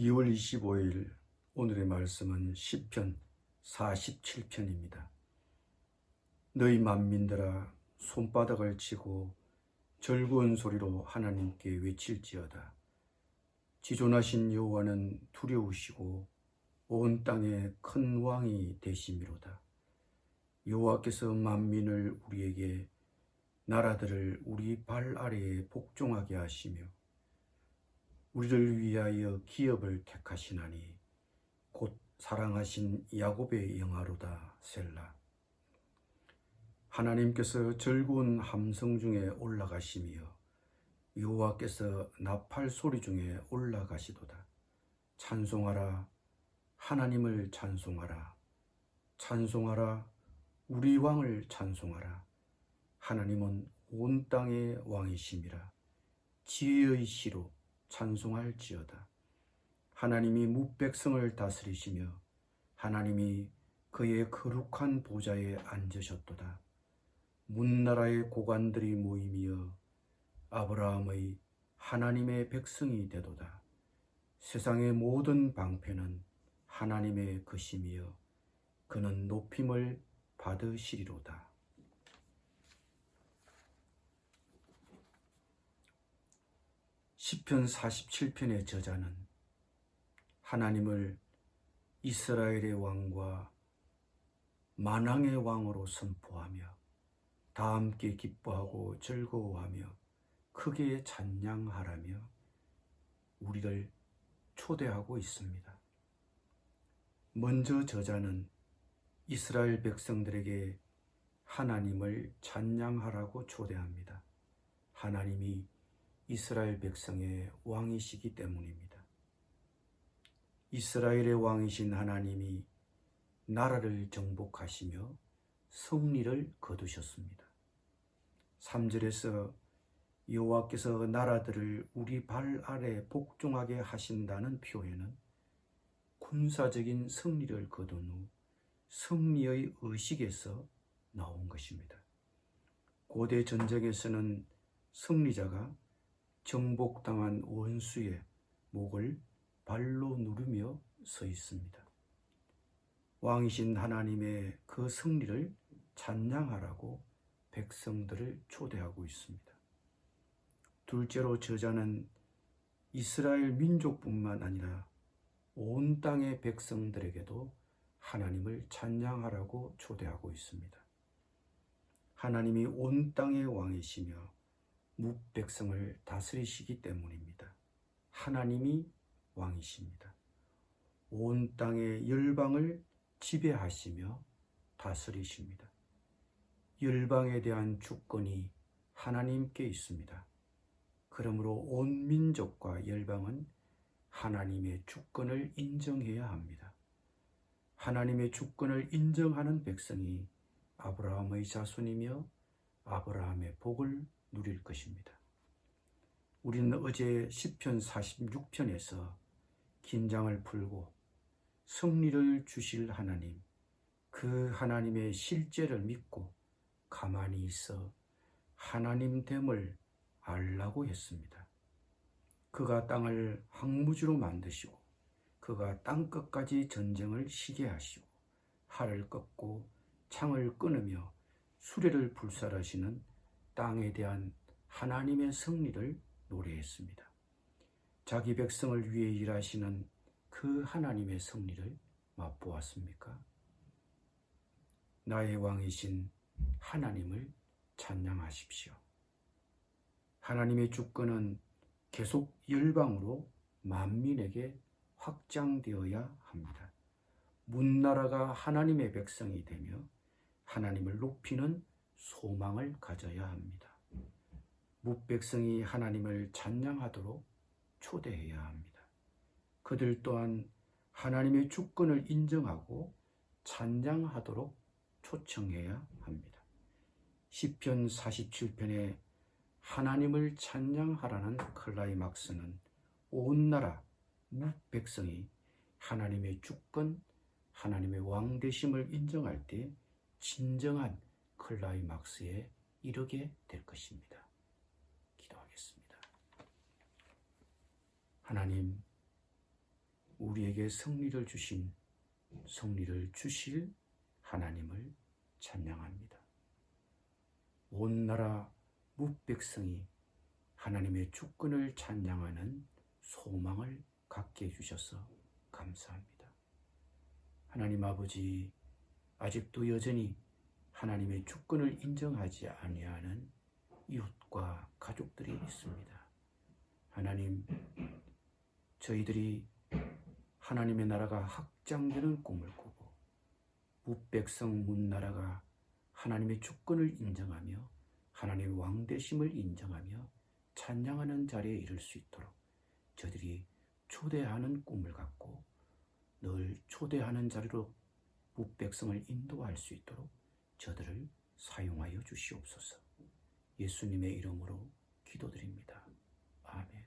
2월 25일 오늘의 말씀은 시편 47편입니다. 너희 만민들아 손바닥을 치고 즐거운 소리로 하나님께 외칠지어다. 지존하신 여호와는 두려우시고 온 땅에 큰 왕이 되심이로다. 여호와께서 만민을 우리에게 나라들을 우리 발 아래에 복종하게 하시며 우리를 위하여 기업을 택하시나니 곧 사랑하신 야곱의 영화로다 셀라. 하나님께서 즐거운 함성 중에 올라가시며 여호와께서 나팔 소리 중에 올라가시도다. 찬송하라. 하나님을 찬송하라. 찬송하라. 우리 왕을 찬송하라. 하나님은 온 땅의 왕이심이라. 지혜의 시로 찬송할지어다. 하나님이 무백성을 다스리시며 하나님이 그의 거룩한 보좌에 앉으셨도다. 문나라의 고관들이 모이며 아브라함의 하나님의 백성이 되도다. 세상의 모든 방패는 하나님의 것이며 그는 높임을 받으시리로다. 시편 47편의 저자는 하나님을 이스라엘의 왕과 만왕의 왕으로 선포하며 다 함께 기뻐하고 즐거워하며 크게 찬양하라며 우리를 초대하고 있습니다. 먼저 저자는 이스라엘 백성들에게 하나님을 찬양하라고 초대합니다. 하나님이 이스라엘 백성의 왕이시기 때문입니다. 이스라엘의 왕이신 하나님이 나라를 정복하시며 승리를 거두셨습니다. 3절에서 여호와께서 나라들을 우리 발 아래 복종하게 하신다는 표현은 군사적인 승리를 거둔 후 승리의 의식에서 나온 것입니다. 고대 전쟁에서는 승리자가 정복당한 원수의 목을 발로 누르며 서 있습니다. 왕이신 하나님의 그 승리를 찬양하라고 백성들을 초대하고 있습니다. 둘째로 저자는 이스라엘 민족뿐만 아니라 온 땅의 백성들에게도 하나님을 찬양하라고 초대하고 있습니다. 하나님이 온 땅의 왕이시며 묵백성을 다스리시기 때문입니다. 하나님이 왕이십니다. 온 땅의 열방을 지배하시며 다스리십니다. 열방에 대한 주권이 하나님께 있습니다. 그러므로 온 민족과 열방은 하나님의 주권을 인정해야 합니다. 하나님의 주권을 인정하는 백성이 아브라함의 자손이며 아브라함의 복을 누릴 것입니다. 우리는 어제 10편 46편에서 긴장을 풀고 승리를 주실 하나님, 그 하나님의 실제를 믿고 가만히 있어 하나님 됨을 알라고 했습니다. 그가 땅을 항무지로 만드시고 그가 땅끝까지 전쟁을 시게 하시고 활을 꺾고 창을 끊으며 수레를 불살하시는 땅에 대한 하나님의 승리를 노래했습니다. 자기 백성을 위해 일하시는 그 하나님의 승리를 맛보았습니까? 나의 왕이신 하나님을 찬양하십시오. 하나님의 주권은 계속 열방으로 만민에게 확장되어야 합니다. 문나라가 하나님의 백성이 되며 하나님을 높이는 소망을 가져야 합니다. 무백성이 하나님을 찬양하도록 초대해야 합니다. 그들 또한 하나님의 주권을 인정하고 찬양하도록 초청해야 합니다. 시편 47편에 하나님을 찬양하라는 클라이막스는 온 나라 무백성이 하나님의 주권, 하나님의 왕 되심을 인정할 때 진정한 클라이막스에 이르게 될 것입니다. 기도하겠습니다. 하나님, 우리에게 승리를 주신 승리를 주실 하나님을 찬양합니다. 온 나라 무백성이 하나님의 주권을 찬양하는 소망을 갖게 해주셔서 감사합니다. 하나님 아버지, 아직도 여전히 하나님의 주권을 인정하지 아니하는 이웃과 가족들이 있습니다. 하나님, 저희들이 하나님의 나라가 확장되는 꿈을 꾸고 무백성 문나라가 하나님의 주권을 인정하며 하나님의 왕대심을 인정하며 찬양하는 자리에 이를 수 있도록 저들이 초대하는 꿈을 갖고 늘 초대하는 자리로 무백성을 인도할 수 있도록 저들을 사용하여 주시옵소서. 예수님의 이름으로 기도드립니다. 아멘.